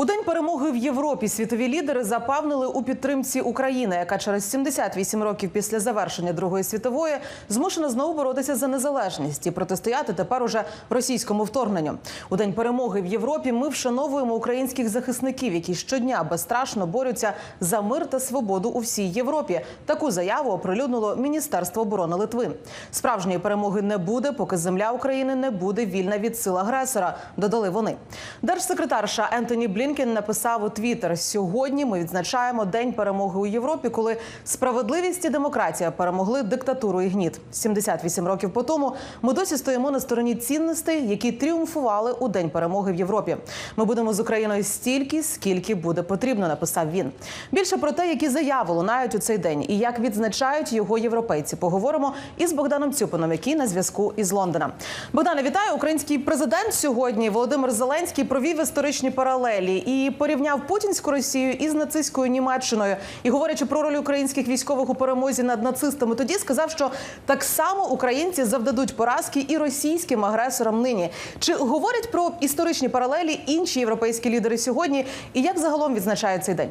У день перемоги в Європі світові лідери запевнили у підтримці України, яка через 78 років після завершення Другої світової змушена знову боротися за незалежність і протистояти тепер уже російському вторгненню. У день перемоги в Європі ми вшановуємо українських захисників, які щодня безстрашно борються за мир та свободу у всій Європі. Таку заяву оприлюднило Міністерство оборони Литви. Справжньої перемоги не буде, поки земля України не буде вільна від сил агресора. Додали вони. Держсекретарша Ентоні Блінкен написав у Твіттер: Сьогодні ми відзначаємо День перемоги у Європі, коли справедливість і демократія перемогли диктатуру і гніт. 78 років по тому ми досі стоїмо на стороні цінностей, які тріумфували у День перемоги в Європі. Ми будемо з Україною стільки, скільки буде потрібно. Написав він. Більше про те, які заяви лунають у цей день і як відзначають його європейці. Поговоримо із Богданом Цюпином, який на зв'язку із Лондона. Богдане, вітаю. Український президент сьогодні Володимир Зеленський провів історичні паралелі і порівняв путінську Росію із нацистською Німеччиною. І говорячи про роль українських військових у перемозі над нацистами, тоді сказав, що так само українці завдадуть поразки і російським агресорам нині. Чи говорять про історичні паралелі інші європейські лідери сьогодні? І як загалом відзначає цей день?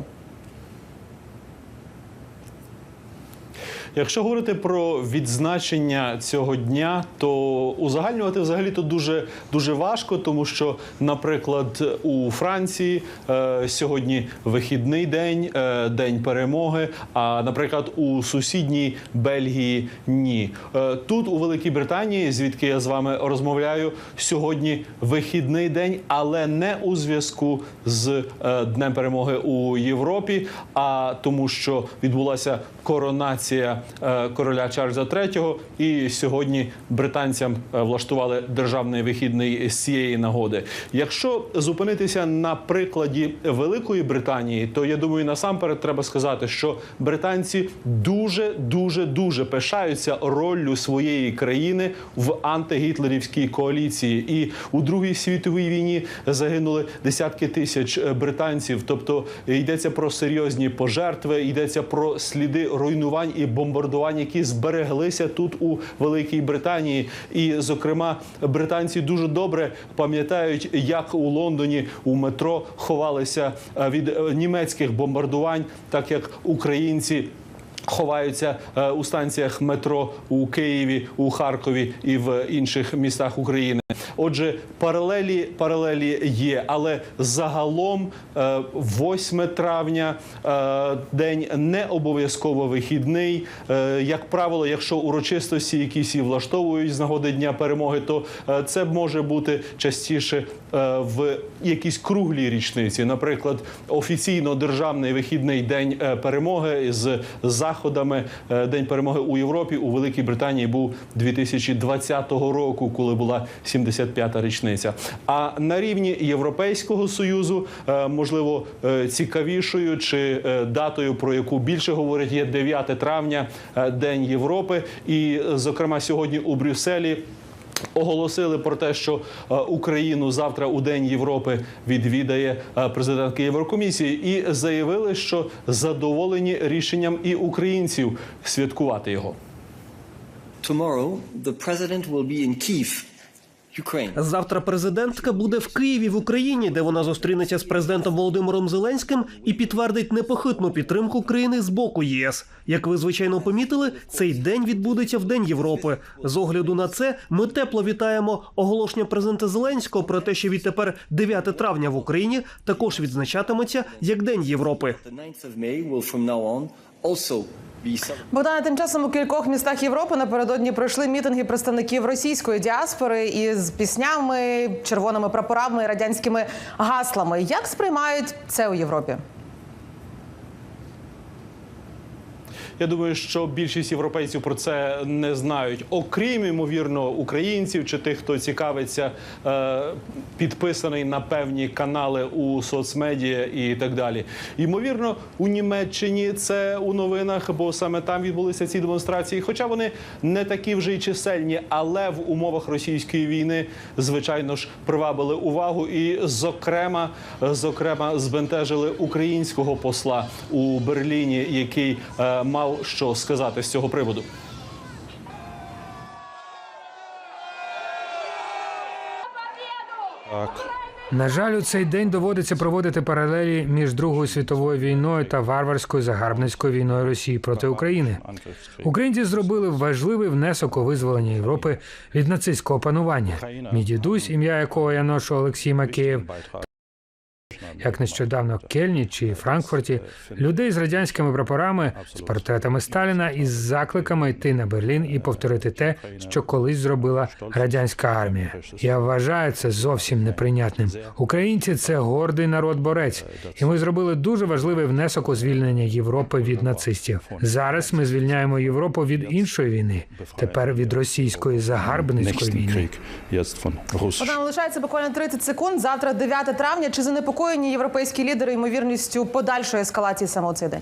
Якщо говорити про відзначення цього дня, то узагальнювати взагалі то дуже дуже важко, тому що, наприклад, у Франції е, сьогодні вихідний день, е, день перемоги. А наприклад, у сусідній Бельгії ні. Е, тут у Великій Британії, звідки я з вами розмовляю, сьогодні вихідний день, але не у зв'язку з е, Днем перемоги у Європі, а тому, що відбулася коронація короля Чарльза III, і сьогодні британцям е, влаштували державний вихідний з цієї нагоди. Якщо зупинитися на прикладі Великої Британії, то я думаю, насамперед треба сказати, що британці дуже дуже дуже пишаються роллю своєї країни в антигітлерівській коаліції. І у Другій світовій війні загинули десятки тисяч е, британців. Тобто йдеться про серйозні пожертви, йдеться про сліди руйнувань і бомбардувань, які збереглися тут у Великій Британії. І, зокрема, британці дуже добре пам'ятають, як у Лондоні у метро ховалися е, від е, німецьких бомбардувань, так як українці. Ховаються е, у станціях метро у Києві, у Харкові і в інших містах України. Отже, паралелі паралелі є, але загалом е, 8 травня е, день не обов'язково вихідний. Е, Як правило, якщо урочистості якісь і влаштовують з нагоди дня перемоги, то е, це може бути частіше е, в якійсь круглій річниці. Наприклад, офіційно державний вихідний день е, перемоги з заходами е, День перемоги у Європі у Великій Британії був 2020 року, коли була 75-та річниця. А на рівні Європейського союзу, е, можливо, е, цікавішою чи датою, про яку більше говорять, є 9 травня, День Європи. І, зокрема, сьогодні у Брюсселі. Оголосили про те, що е, Україну завтра у День Європи відвідає е, президентка Єврокомісії, і заявили, що задоволені рішенням і українців святкувати його. Tomorrow, the president will be in Ukraine. Завтра президентка буде в Києві в Україні, де вона зустрінеться з президентом Володимиром Зеленським і підтвердить непохитну підтримку країни з боку ЄС. Як ви звичайно помітили, цей день відбудеться в День Європи. З огляду на це ми тепло вітаємо оголошення президента Зеленського про те, що відтепер 9 травня в Україні також відзначатиметься як День Європи. The 9th of May will from now on also be celebrated. Богдане, тим часом у кількох містах Європи напередодні пройшли мітинги представників російської діаспори із піснями, червоними прапорами і радянськими гаслами. Як сприймають це у Європі? Я думаю, що більшість європейців про це не знають, окрім ймовірно українців чи тих, хто цікавиться, е, підписаний на певні канали у соцмедіа і так далі. Ймовірно, у Німеччині це у новинах, бо саме там відбулися ці демонстрації. Хоча вони не такі вже й чисельні, але в умовах російської війни, звичайно ж, привабили увагу і, зокрема, зокрема, збентежили українського посла у Берліні, який е, мав що сказати з цього приводу. Так. На жаль, у цей день доводиться проводити паралелі між Другою світовою війною та варварською загарбницькою війною Росії проти України. Українці зробили важливий внесок у визволення Європи від нацистського панування. Мій дідусь, ім'я якого я ношу Олексій Макеєв, як нещодавно в Кельні чи Франкфурті, людей з радянськими прапорами, з портретами Сталіна і з закликами йти на Берлін і повторити те, що колись зробила радянська армія. Я вважаю це зовсім неприйнятним. Українці це гордий народ-борець, і ми зробили дуже важливий внесок у звільнення Європи від нацистів. Зараз ми звільняємо Європу від іншої війни, тепер від російської загарбницької війни. Богдан, лишається буквально 30 секунд. Завтра 9 травня. Чи занепокоєні європейські лідери ймовірністю подальшої ескалації саме цей день?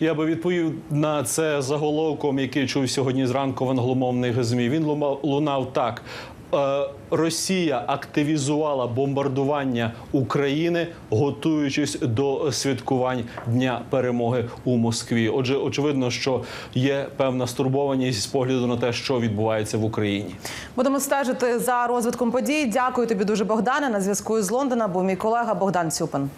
Я би відповів на це заголовком, який чув сьогодні зранку в англомовних змі. Він лунав так. Е, Росія активізувала бомбардування України, готуючись до святкувань Дня перемоги у Москві. Отже, очевидно, що є певна стурбованість з погляду на те, що відбувається в Україні. Будемо стежити за розвитком подій. Дякую тобі дуже, Богдане. На зв'язку з Лондона був мій колега Богдан Цюпин.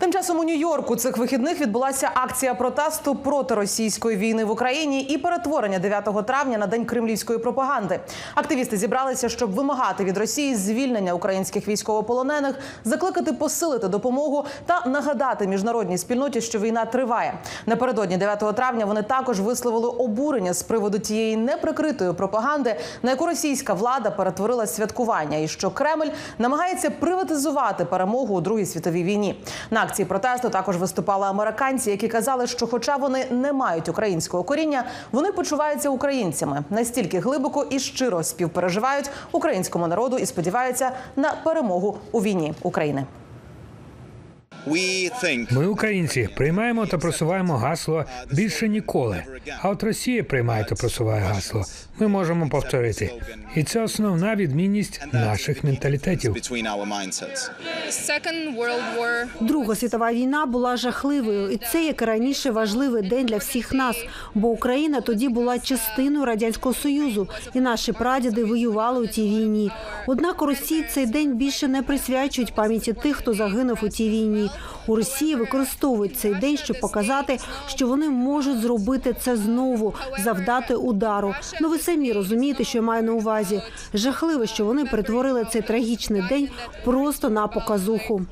Тим часом у Нью-Йорку цих вихідних відбулася акція протесту проти російської війни в Україні і перетворення 9 травня на день кремлівської пропаганди. Активісти зібралися, щоб вимагати від Росії звільнення українських військовополонених, закликати посилити допомогу та нагадати міжнародній спільноті, що війна триває. Напередодні 9 травня вони також висловили обурення з приводу тієї неприкритої пропаганди, на яку російська влада перетворила святкування, і що Кремль намагається приватизувати перемогу у Другій світовій війні. На акції протесту також виступали американці, які казали, що, хоча вони не мають українського коріння, вони почуваються українцями настільки глибоко і щиро співпереживають українському народу і сподіваються на перемогу у війні України. Ми, українці, приймаємо та просуваємо гасло більше ніколи. А от Росія приймає та просуває гасло. Ми можемо повторити. І це основна відмінність наших менталітетів. Друга світова війна була жахливою, і це як і раніше важливий день для всіх нас. Бо Україна тоді була частиною радянського союзу, і наші прадіди воювали у тій війні. Однак у Росії цей день більше не присвячують пам'яті тих, хто загинув у тій війні. У Росії використовують цей день, щоб показати, що вони можуть зробити це знову, завдати удару. Ну ви самі розумієте, що я маю на увазі. Жахливо, що вони перетворили цей трагічний день просто на показуху.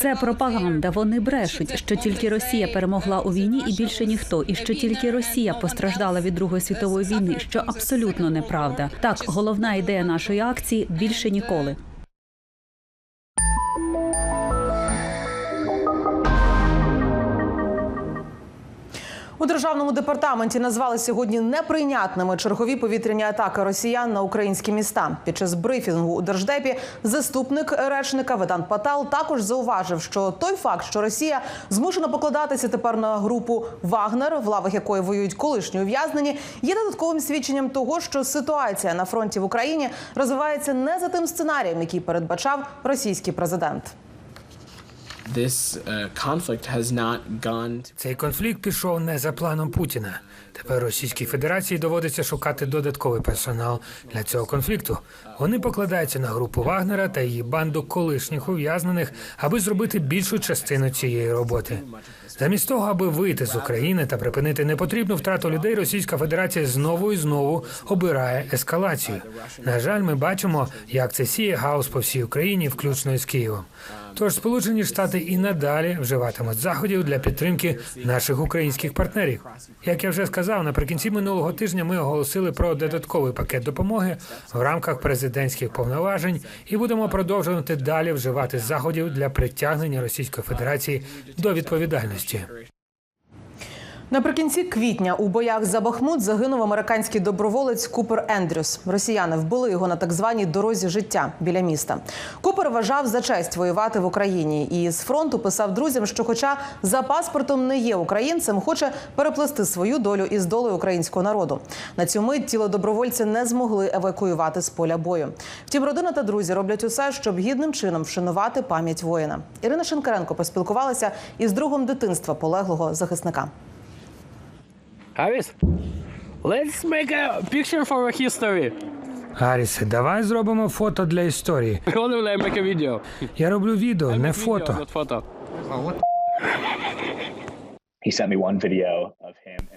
Це пропаганда. Вони брешуть, що тільки Росія перемогла у війні і більше ніхто, і що тільки Росія постраждала від Другої світової війни, що абсолютно неправда. Так, головна ідея нашої акції більше ніколи. У державному департаменті назвали сьогодні неприйнятними чергові повітряні атаки росіян на українські міста. Під час брифінгу у держдепі заступник речника Ведан Патал також зауважив, що той факт, що Росія змушена покладатися тепер на групу Вагнер, в лавах якої воюють колишні ув'язнені, є додатковим свідченням того, що ситуація на фронті в Україні розвивається не за тим сценарієм, який передбачав російський президент. Цей конфлікт пішов не за планом Путіна. Тепер Російській Федерації доводиться шукати додатковий персонал для цього конфлікту. Вони покладаються на групу Вагнера та її банду колишніх ув'язнених, аби зробити більшу частину цієї роботи. Замість того, аби вийти з України та припинити непотрібну втрату людей, Російська Федерація знову і знову обирає ескалацію. На жаль, ми бачимо, як це сіє хаос по всій Україні, включно із Києвом. Тож Сполучені Штати і надалі вживатимуть заходів для підтримки наших українських партнерів. Як я вже сказав, наприкінці минулого тижня ми оголосили про додатковий пакет допомоги в рамках президентських повноважень і будемо продовжувати далі вживати заходів для притягнення Російської Федерації до відповідальності. Наприкінці квітня у боях за Бахмут загинув американський доброволець Купер Ендрюс. Росіяни вбили його на так званій дорозі життя біля міста. Купер вважав за честь воювати в Україні і з фронту писав друзям, що, хоча за паспортом не є українцем, хоче переплести свою долю із долею українського народу. На цю мить тіло добровольця не змогли евакуювати з поля бою. Втім, родина та друзі роблять усе, щоб гідним чином вшанувати пам'ять воїна. Ірина Шинкаренко поспілкувалася із другом дитинства полеглого захисника. Авіс, Let's make a picture for our history. Гаррісе, давай зробимо фото для історії. Will I make a video? Я роблю відео, не Video, фото. not photo. He sent me one video.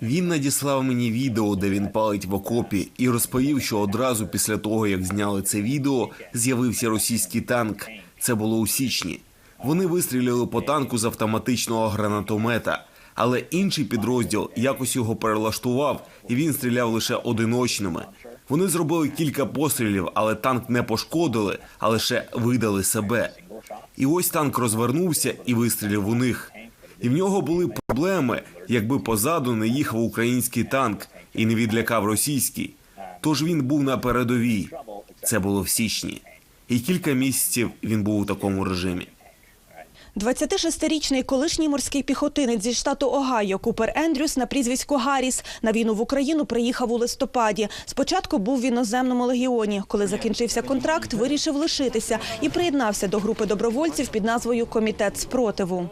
Він надіслав мені відео, де він палить в окопі, і розповів, що одразу після того, як зняли це відео, з'явився російський танк. Це було у січні. Вони вистріляли по танку з автоматичного гранатомета, але інший підрозділ якось його перелаштував, і він стріляв лише одиночними. Вони зробили кілька пострілів, але танк не пошкодили, а лише видали себе. І ось танк розвернувся і вистрілив у них. І в нього були проблеми, якби позаду не їхав український танк і не відлякав російський. Тож він був на передовій. Це було в січні. І кілька місяців він був у такому режимі. 26-річний колишній морський піхотинець зі штату Огайо Купер Ендрюс на прізвисько Гарріс на війну в Україну приїхав у листопаді. Спочатку був в іноземному легіоні. Коли закінчився контракт, вирішив лишитися і приєднався до групи добровольців під назвою Комітет спротиву.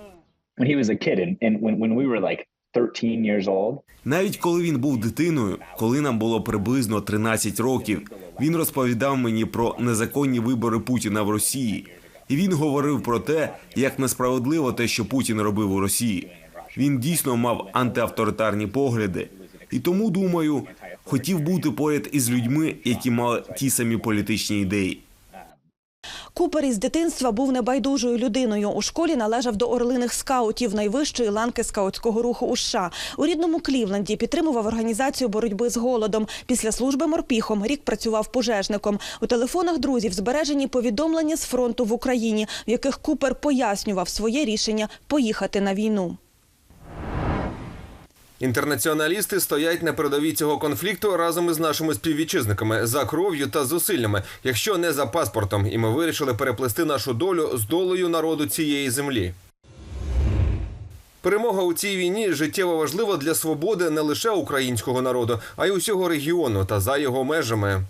When he was a kid, and, and when, when we were like 13 years old, Навіть коли він був дитиною, коли нам було приблизно 13 років, він розповідав мені про незаконні вибори Путіна в Росії. І він говорив про те, як несправедливо те, що Путін робив у Росії. Він дійсно мав антиавторитарні погляди, і тому думаю, хотів бути поряд із людьми, які мали ті самі політичні ідеї. Купер із дитинства був небайдужою людиною. У школі належав до орлиних скаутів найвищої ланки скаутського руху у США. У рідному Клівленді підтримував організацію боротьби з голодом. Після служби морпіхом рік працював пожежником. У телефонах друзів збережені повідомлення з фронту в Україні, в яких Купер пояснював своє рішення поїхати на війну. Інтернаціоналісти стоять на передовій цього конфлікту разом із нашими співвітчизниками за кров'ю та зусиллями, якщо не за паспортом, і ми вирішили переплести нашу долю з долею народу цієї землі. Перемога у цій війні життєво важлива для свободи не лише українського народу, а й усього регіону та за його межами.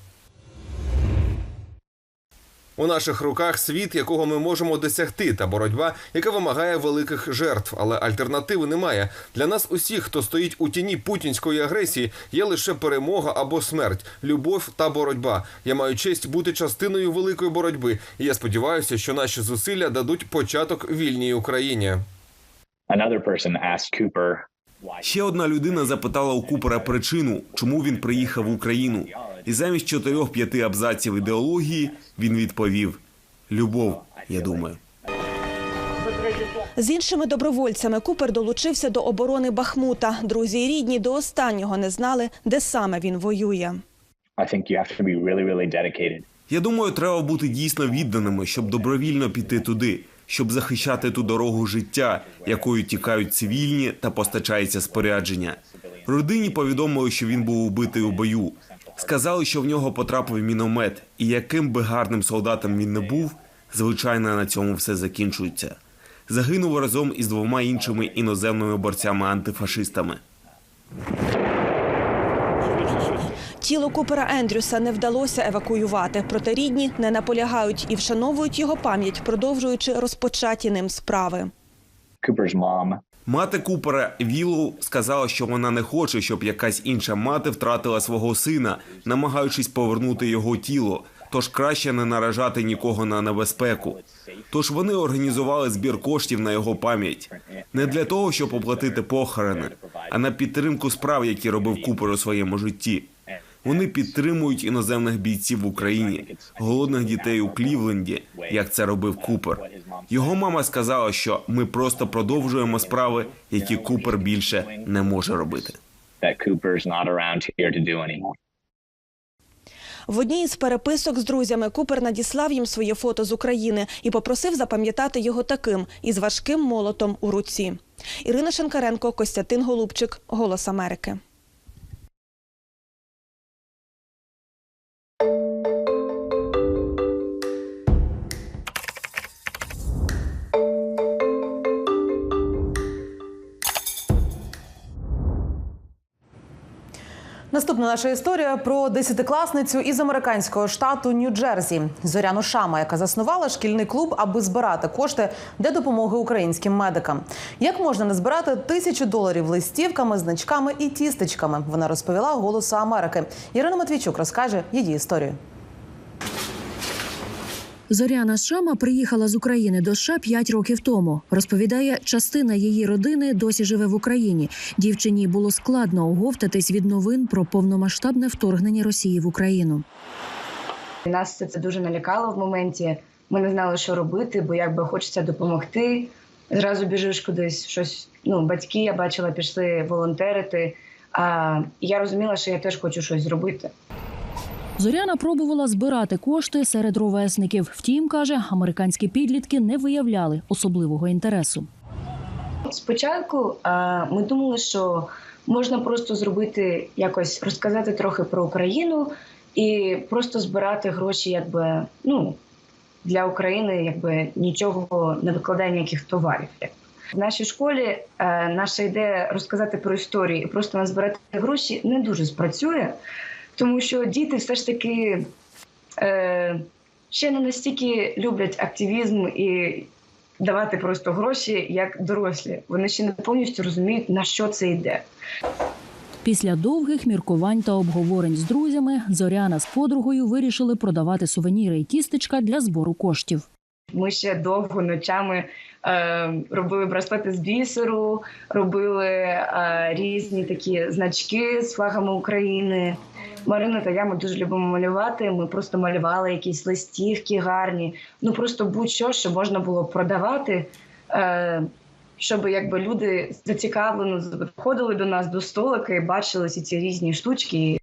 У наших руках світ, якого ми можемо досягти, та боротьба, яка вимагає великих жертв, але альтернативи немає. Для нас усіх, хто стоїть у тіні путінської агресії, є лише перемога або смерть, любов та боротьба. Я маю честь бути частиною великої боротьби, і я сподіваюся, що наші зусилля дадуть початок вільній Україні. another person asked Ще одна людина запитала у Купера причину, чому він приїхав в Україну. І замість чотирьох-п'яти абзаців ідеології він відповів: Любов, я думаю. З іншими добровольцями Купер долучився до оборони Бахмута. Друзі і рідні до останнього не знали, де саме він воює. Я думаю, треба бути дійсно відданими, щоб добровільно піти туди, щоб захищати ту дорогу життя, якою тікають цивільні та постачається спорядження. Родині повідомили, що він був убитий у бою. Сказали, що в нього потрапив міномет, і яким би гарним солдатом він не був, звичайно, на цьому все закінчується. Загинув разом із двома іншими іноземними борцями-антифашистами. Тіло Купера Ендрюса не вдалося евакуювати, проте рідні не наполягають і вшановують його пам'ять, продовжуючи розпочаті ним справи. Cooper's mom Мати Купера Вілу сказала, що вона не хоче, щоб якась інша мати втратила свого сина, намагаючись повернути його тіло. Тож краще не наражати нікого на небезпеку. Тож вони організували збір коштів на його пам'ять не для того, щоб оплатити похорони, а на підтримку справ, які робив Купер у своєму житті. Вони підтримують іноземних бійців в Україні, голодних дітей у Клівленді, як це робив Купер. Його мама сказала, що ми просто продовжуємо справи, які Купер більше не може робити. В одній із переписок з друзями Купер надіслав їм своє фото з України і попросив запам'ятати його таким із важким молотом у руці. Ірина Шенкаренко, Костянтин Голубчик, Голос Америки. Thank you. Наступна наша історія про десятикласницю із американського штату Нью-Джерсі Зоряну Шама, яка заснувала шкільний клуб, аби збирати кошти для допомоги українським медикам. Як можна назбирати тисячу доларів листівками, значками і тістечками? Вона розповіла голосу Америки. Ірина Матвійчук розкаже її історію. Зоряна Шама приїхала з України до США 5 років тому. Розповідає, частина її родини досі живе в Україні. Дівчині було складно оговтатись від новин про повномасштабне вторгнення Росії в Україну. Нас це, це дуже налякало в моменті. Ми не знали, що робити, бо якби хочеться допомогти. Зразу біжиш кудись щось. Ну, батьки я бачила, пішли волонтерити. А я розуміла, що я теж хочу щось зробити. Зоряна пробувала збирати кошти серед ровесників. Втім, каже, американські підлітки не виявляли особливого інтересу. Спочатку ми думали, що можна просто зробити якось розказати трохи про Україну і просто збирати гроші, якби ну для України, якби нічого не викладає ніяких товарів. В нашій школі наша ідея розказати про історію і просто назбирати гроші не дуже спрацює, тому що діти все ж таки е, ще не настільки люблять активізм і давати просто гроші як дорослі. Вони ще не повністю розуміють, на що це йде. Після довгих міркувань та обговорень з друзями Зоряна з подругою вирішили продавати сувеніри і тістечка для збору коштів. Ми ще довго ночами е, робили браслети з бісеру, робили е, різні такі значки з флагами України. Марина та я ми дуже любимо малювати. Ми просто малювали якісь листівки гарні. Ну просто будь-що, що можна було продавати, е, щоб якби люди зацікавлено входили до нас до столика і бачили ці різні штучки.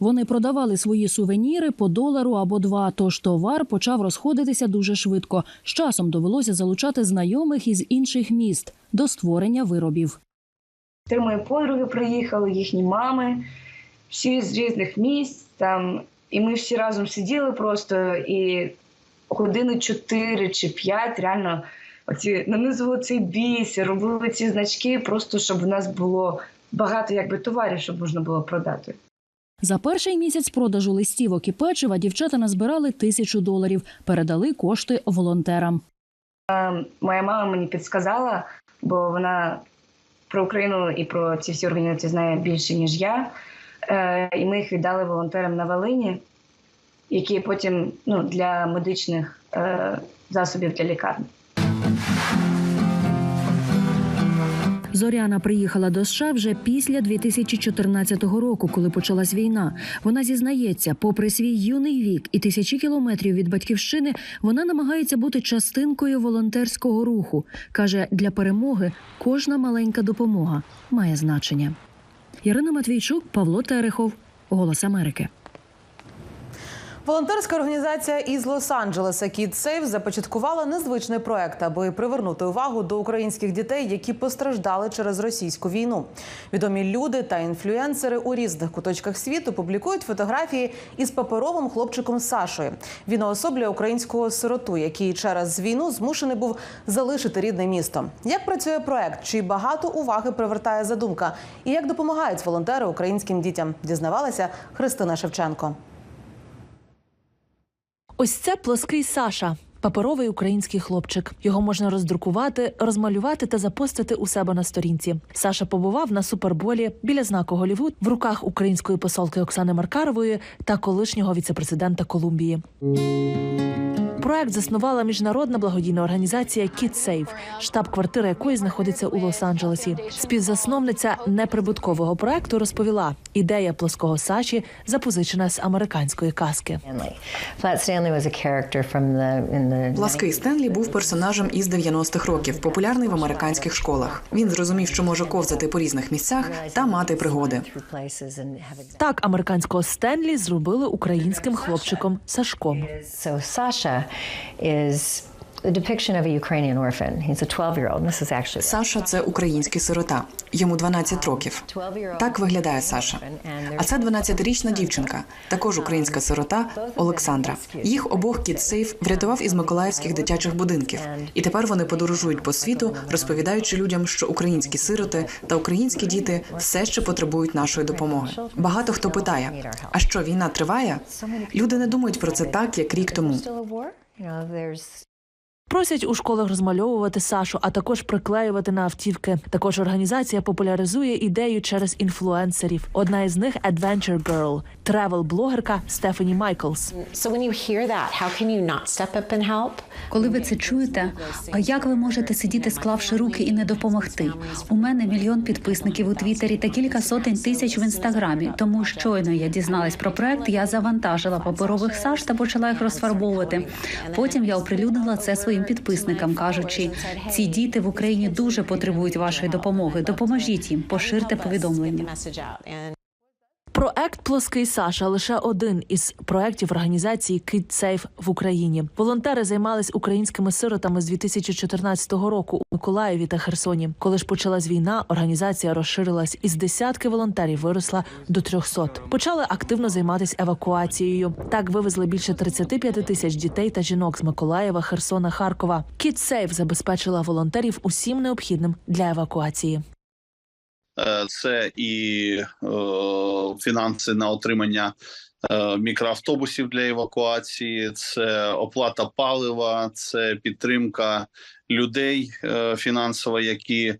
Вони продавали свої сувеніри по долару або два. Тож товар почав розходитися дуже швидко. З часом довелося залучати знайомих із інших міст до створення виробів. Три мої подруги приїхали, їхні мами, всі з різних місць там. І ми всі разом сиділи просто і години чотири чи п'ять реально оці нанизували цей бісер, робили ці значки, просто щоб в нас було багато якби товарів, щоб можна було продати. За перший місяць продажу листівок і печива дівчата назбирали тисячу доларів, передали кошти волонтерам. Е, Моя мама мені підсказала, бо вона про Україну і про ці всі організації знає більше, ніж я. Е, І ми їх віддали волонтерам на Волині, які потім ну, для медичних е, засобів для лікарні. Зоряна приїхала до США вже після 2014 року, коли почалась війна. Вона зізнається, попри свій юний вік і тисячі кілометрів від батьківщини, вона намагається бути частинкою волонтерського руху. каже, для перемоги кожна маленька допомога має значення. Ірина Матвійчук, Павло Терехов, Голос Америки. Волонтерська організація із Лос-Анджелеса Kid Safe започаткувала незвичний проект, аби привернути увагу до українських дітей, які постраждали через російську війну. Відомі люди та інфлюенсери у різних куточках світу публікують фотографії із паперовим хлопчиком Сашою. Він уособлює українського сироту, який через війну змушений був залишити рідне місто. Як працює проект? Чи багато уваги привертає задумка? І як допомагають волонтери українським дітям? Дізнавалася Христина Шевченко. Ось це плоский Саша. Паперовий український хлопчик. Його можна роздрукувати, розмалювати та запостити у себе на сторінці. Саша побував на суперболі біля знаку Голівуд в руках української посолки Оксани Маркарової та колишнього віцепрезидента Колумбії. Проект заснувала міжнародна благодійна організація Kid Safe, штаб-квартира якої знаходиться у Лос-Анджелесі. Співзасновниця неприбуткового проекту розповіла: ідея плоского Саші запозичена з американської казки. Плаский Стенлі був персонажем із 90-х років, популярний в американських школах. Він зрозумів, що може ковзати по різних місцях та мати пригоди. Так американського Стенлі зробили українським хлопчиком Сашком. Sasha is the depiction of a Ukrainian orphan. He's a 12-year-old. This is actually Саша це український сирота. Йому 12 років. Так виглядає Саша. А це 12-річна дівчинка, також українська сирота Олександра. Їх обох кіт Сейф врятував із миколаївських дитячих будинків. І тепер вони подорожують по світу, розповідаючи людям, що українські сироти та українські діти все ще потребують нашої допомоги. Багато хто питає: а що війна триває? Люди не думають про це так, як рік тому. You know, there's Просять у школах розмальовувати Сашу, а також приклеювати на автівки. Також організація популяризує ідею через інфлюенсерів. Одна із них Adventure Girl, тревел-блогерка Стефані Майклс. Коли ви це чуєте, а як ви можете сидіти, склавши руки і не допомогти? У мене мільйон підписників у Твіттері та кілька сотень тисяч в інстаграмі. Тому щойно я дізналась про проект, я завантажила паперових саш та почала їх розфарбовувати. Потім я оприлюднила це своїм підписникам, кажучи, ці діти в Україні дуже потребують вашої допомоги. Допоможіть їм, поширте повідомлення. Проект Плоский Саша лише один із проєктів організації Kid Safe в Україні. Волонтери займались українськими сиротами з 2014 року у Миколаєві та Херсоні. Коли ж почалась війна, організація розширилась із десятки волонтерів виросла до 300. Почали активно займатися евакуацією. Так вивезли більше 35 тисяч дітей та жінок з Миколаєва, Херсона, Харкова. Kid Safe забезпечила волонтерів усім необхідним для евакуації. Е, це і е, фінанси на отримання е, мікроавтобусів для евакуації, це оплата палива, це підтримка людей фінансова, які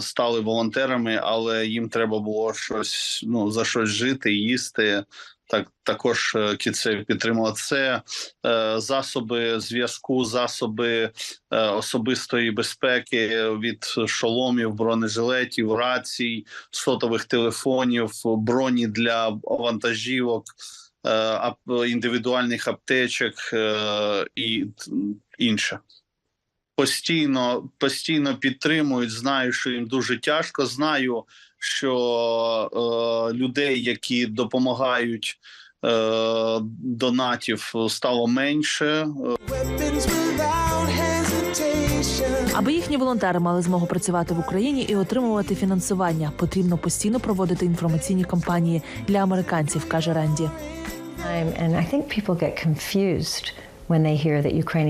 стали волонтерами, але їм треба було щось ну за щось жити, їсти. Так також е, кіцев підтримала це е, засоби зв'язку, засоби е, особистої безпеки від шоломів, бронежилетів, рацій, сотових телефонів, броні для вантажівок, індивідуальних аптечок і інше. Постійно, постійно підтримують. Знаю, що їм дуже тяжко. Знаю, що е, людей, які допомагають е, донатів, стало менше. Аби їхні волонтери мали змогу працювати в Україні і отримувати фінансування, потрібно постійно проводити інформаційні кампанії для американців, каже Ренді.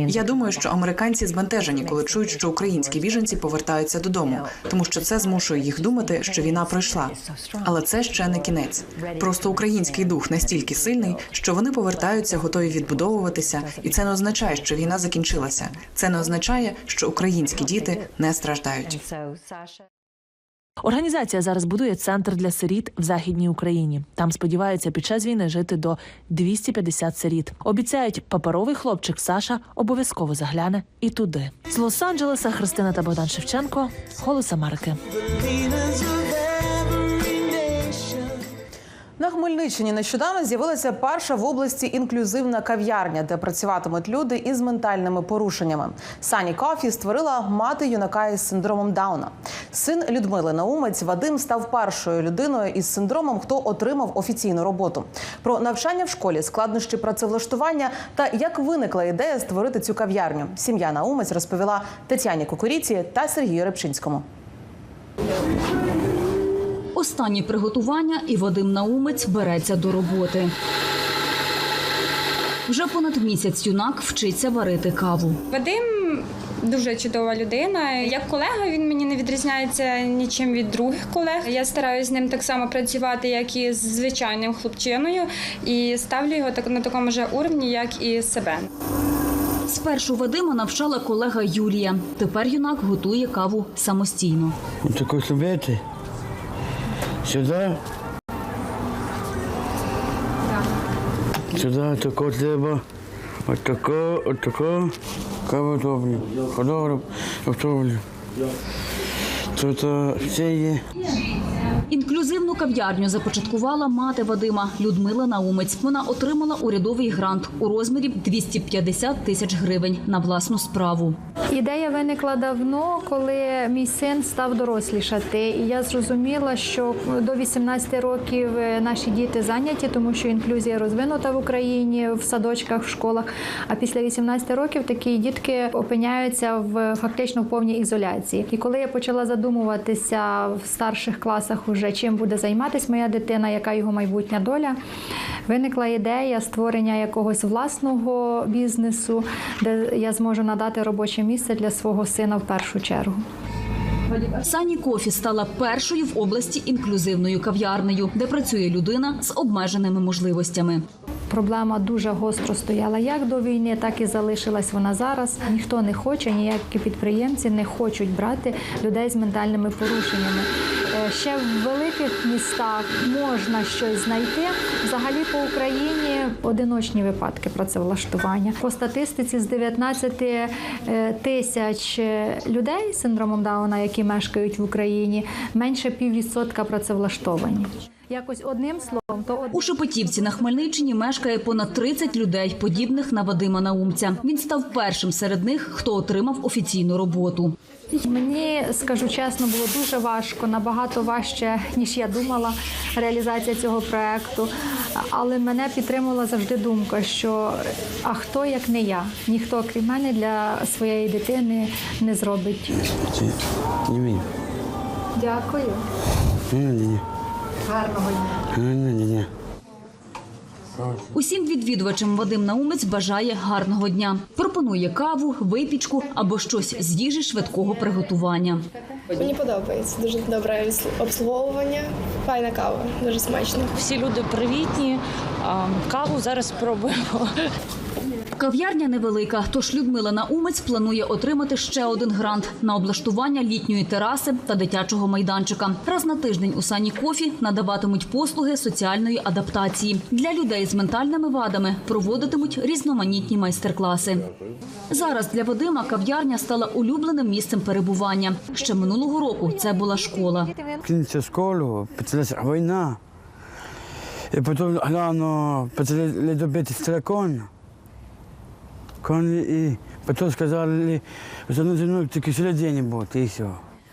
Я думаю, що американці збентежені, коли чують, що українські біженці повертаються додому, тому що це змушує їх думати, що війна пройшла. Але це ще не кінець. Просто український дух настільки сильний, що вони повертаються, готові відбудовуватися, і це не означає, що війна закінчилася. Це не означає, що українські діти не страждають. Організація зараз будує центр для сиріт в західній Україні. Там сподіваються під час війни жити до 250 сиріт. Обіцяють, паперовий хлопчик Саша обов'язково загляне і туди. З Лос-Анджелеса Христина та Богдан Шевченко, Голос Америки. На Хмельниччині нещодавно з'явилася перша в області інклюзивна кав'ярня, де працюватимуть люди із ментальними порушеннями. Сані Кофі створила мати юнака із синдромом Дауна. Син Людмили Наумець Вадим став першою людиною із синдромом, хто отримав офіційну роботу. Про навчання в школі, складнощі працевлаштування та як виникла ідея створити цю кав'ярню. Сім'я Наумець розповіла Тетяні Кукуріці та Сергію Репчинському. Останні приготування і Вадим Наумець береться до роботи. Вже понад місяць юнак вчиться варити каву. Вадим дуже чудова людина. Як колега він мені не відрізняється нічим від других колег. Я стараюся з ним так само працювати, як і з звичайним хлопчиною, і ставлю його так на такому ж уровні, як і себе. Спершу Вадима навчала колега Юлія. Тепер юнак готує каву самостійно. Тако зробити. Сюди. Сюди тако треба. Отако, отако. Кава добре. Ходороб, готовлю. Тут все є. Інклюзивну кав'ярню започаткувала мати Вадима Людмила Наумець. Вона отримала урядовий грант у розмірі 250 тисяч гривень на власну справу. Ідея виникла давно, коли мій син став дорослішати, і я зрозуміла, що до 18 років е, наші діти зайняті, тому що інклюзія розвинута в Україні в садочках, в школах. А після 18 років такі дітки опиняються в фактично в повній ізоляції. І коли я почала задумуватися в старших класах, уже чим буде займатися моя дитина, яка його майбутня доля, виникла ідея створення якогось власного бізнесу, де я зможу надати робоче місце для свого сина в першу чергу. Сані Кофі стала першою в області інклюзивною кав'ярнею, де працює людина з обмеженими можливостями. Проблема дуже гостро стояла як до війни, так і залишилась вона зараз. Ніхто не хоче, ніякі підприємці не хочуть брати людей з ментальними порушеннями. Ще в великих містах можна щось знайти. Взагалі по Україні одиночні випадки працевлаштування. По статистиці з 19 е, тисяч людей з синдромом Дауна, які мешкають в Україні, менше піввідсотка працевлаштовані. Якось одним словом, то У Шепетівці на Хмельниччині мешкає понад 30 людей, подібних на Вадима Наумця. Він став першим серед них, хто отримав офіційну роботу. Мені скажу чесно, було дуже важко, набагато важче ніж я думала. Реалізація цього проекту. Але мене підтримувала завжди думка, що а хто як не я, ніхто крім мене для своєї дитини не зробить. Вмію. Дякую. Ні-ні-ні. Гарного дня. Ні-ні-ні. Усім відвідувачам Вадим Наумець бажає гарного дня. Пропонує каву, випічку або щось з їжі швидкого приготування. Мені подобається дуже добре обслуговування. Файна кава, дуже смачно. Всі люди привітні. Каву зараз спробуємо. Кав'ярня невелика, тож Людмила Наумець планує отримати ще один грант на облаштування літньої тераси та дитячого майданчика. Раз на тиждень у сані кофі надаватимуть послуги соціальної адаптації. Для людей з ментальними вадами проводитимуть різноманітні майстер-класи. Зараз для Вадима кав'ярня стала улюбленим місцем перебування. Ще минулого року це була школа. Кінця школу, почалася війна. І потім рано почали добити стрекон. Коні і потім сказали, що ну, тільки сьогодні буде, і все.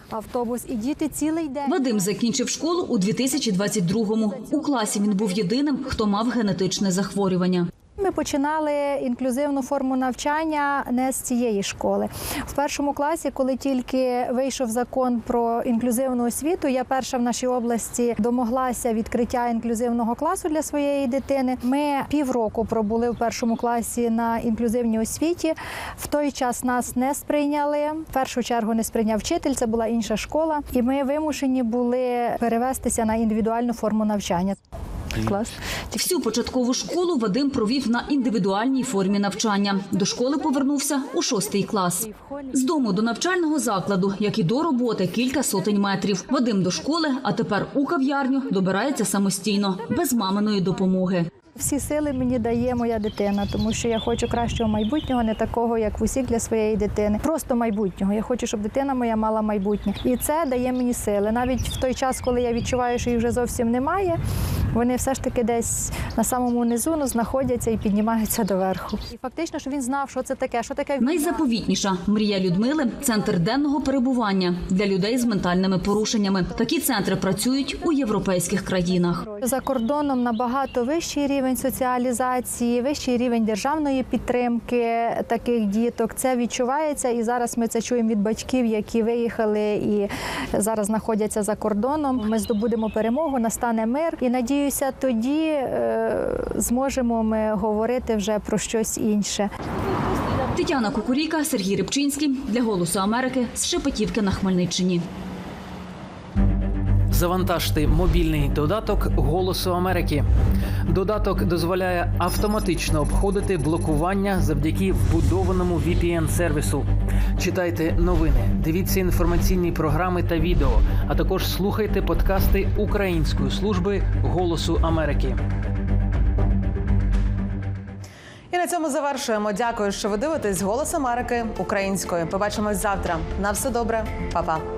Автобус і діти цілий день. Вадим закінчив школу у 2022-му. У класі він був єдиним, хто мав генетичне захворювання. Ми починали інклюзивну форму навчання не з цієї школи. В першому класі, коли тільки вийшов закон про інклюзивну освіту, я перша в нашій області домоглася відкриття інклюзивного класу для своєї дитини. Ми півроку пробули в першому класі на інклюзивній освіті. В той час нас не сприйняли. В першу чергу не сприйняв вчитель, це була інша школа, і ми вимушені були перевестися на індивідуальну форму навчання. Клас. Всю початкову школу Вадим провів на індивідуальній формі навчання. До школи повернувся у шостий клас. З дому до навчального закладу, як і до роботи, кілька сотень метрів. Вадим до школи, а тепер у кав'ярню добирається самостійно, без маминої допомоги. Всі сили мені дає моя дитина, тому що я хочу кращого майбутнього, не такого, як в усіх для своєї дитини. Просто майбутнього. Я хочу, щоб дитина моя мала майбутнє. І це дає мені сили. Навіть в той час, коли я відчуваю, що їх вже зовсім немає, вони все ж таки десь на самому низу ну, знаходяться і піднімаються доверху. І фактично, що він знав, що це таке, що таке Найзаповітніша мрія Людмили центр денного перебування для людей з ментальними порушеннями. Такі центри працюють у європейських країнах. За кордоном набагато вищий рівень соціалізації, вищий рівень державної підтримки таких діток. Це відчувається, і зараз ми це чуємо від батьків, які виїхали і зараз знаходяться за кордоном. Ми здобудемо перемогу, настане мир. І надіюся, тоді е, зможемо ми говорити вже про щось інше. Тетяна Кукуріка, Сергій Рибчинський для Голосу Америки з Шепетівки на Хмельниччині. Завантажте мобільний додаток Голосу Америки. Додаток дозволяє автоматично обходити блокування завдяки вбудованому VPN-сервісу. Читайте новини, дивіться інформаційні програми та відео, а також слухайте подкасти Української служби Голосу Америки. І на цьому завершуємо. Дякую, що ви дивитесь «Голос Америки українською. Побачимось завтра. На все добре, Па-па.